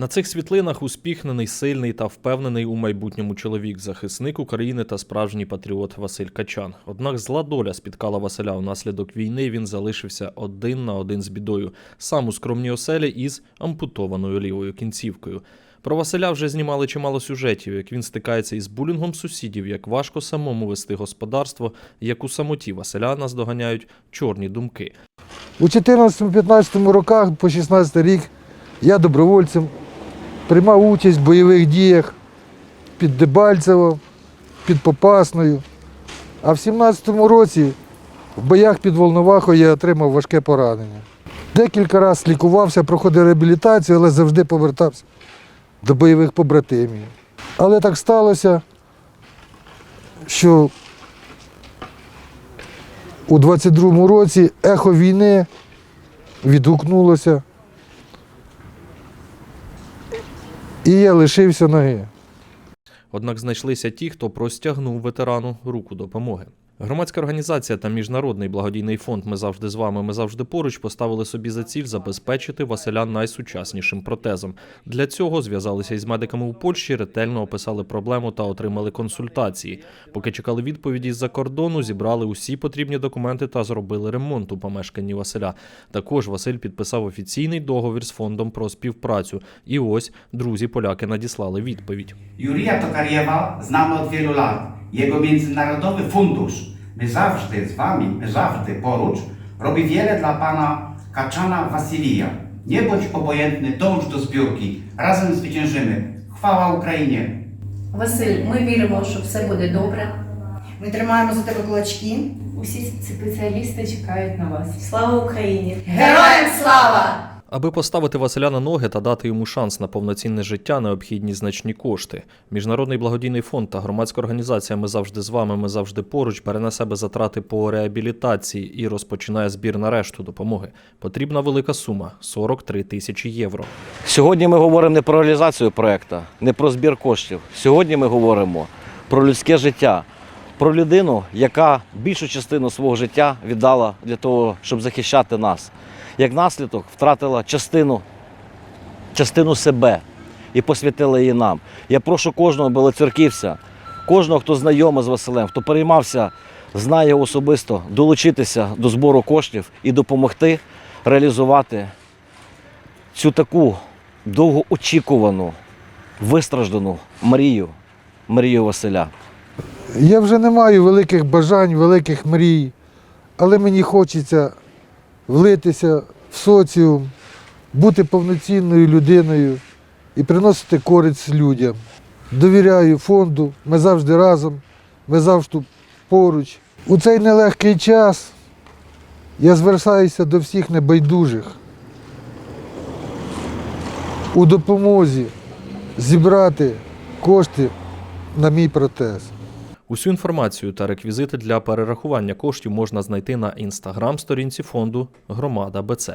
На цих світлинах успіхнений, сильний та впевнений у майбутньому чоловік, захисник України та справжній патріот Василь Качан. Однак зла доля спіткала Василя внаслідок війни. Він залишився один на один з бідою, сам у скромній оселі із ампутованою лівою кінцівкою. Про Василя вже знімали чимало сюжетів, як він стикається із булінгом сусідів, як важко самому вести господарство, як у самоті Василя наздоганяють чорні думки. У 14-15 роках по 16 рік я добровольцем приймав участь в бойових діях під Дебальцево, під Попасною. А в 17-му році в боях під Волновахою я отримав важке поранення. Декілька разів лікувався, проходив реабілітацію, але завжди повертався до бойових побратимів. Але так сталося, що у 22-му році ехо війни відгукнулося. І я лишився ноги. Однак знайшлися ті, хто простягнув ветерану руку допомоги. Громадська організація та міжнародний благодійний фонд Ми завжди з вами. Ми завжди поруч поставили собі за ціль забезпечити Василя найсучаснішим протезом. Для цього зв'язалися із медиками у Польщі, ретельно описали проблему та отримали консультації. Поки чекали відповіді з-за кордону, зібрали усі потрібні документи та зробили ремонт у помешканні Василя. Також Василь підписав офіційний договір з фондом про співпрацю. І ось друзі поляки надіслали відповідь. Tokariewa znamy od wielu lat. Jego Międzynarodowy Fundusz My Zawsze z Wami, My Zawsze Porucz robi wiele dla Pana Kaczana Wasylija. Nie bądź obojętny, dąż do zbiórki. Razem zwyciężymy. Chwała Ukrainie! Василь, ми віримо, що все буде добре. Ми тримаємо за тебе кулачки. Усі спеціалісти чекають на вас. Слава Україні! Героям слава! Аби поставити Василя на ноги та дати йому шанс на повноцінне життя, необхідні значні кошти. Міжнародний благодійний фонд та громадська організація Ми завжди з вами, ми завжди поруч бере на себе затрати по реабілітації і розпочинає збір на решту допомоги. Потрібна велика сума 43 тисячі євро. Сьогодні ми говоримо не про реалізацію проєкту, не про збір коштів. Сьогодні ми говоримо про людське життя, про людину, яка більшу частину свого життя віддала для того, щоб захищати нас. Як наслідок втратила частину, частину себе і посвятила її нам. Я прошу кожного білоцерківця, кожного, хто знайомий з Василем, хто переймався, знає особисто, долучитися до збору коштів і допомогти реалізувати цю таку довгоочікувану, вистраждану мрію, мрію Василя. Я вже не маю великих бажань, великих мрій, але мені хочеться влитися в соціум, бути повноцінною людиною і приносити користь людям. Довіряю фонду, ми завжди разом, ми завжди поруч. У цей нелегкий час я звертаюся до всіх небайдужих у допомозі зібрати кошти на мій протез. Усю інформацію та реквізити для перерахування коштів можна знайти на інстаграм-сторінці фонду Громада БЦ.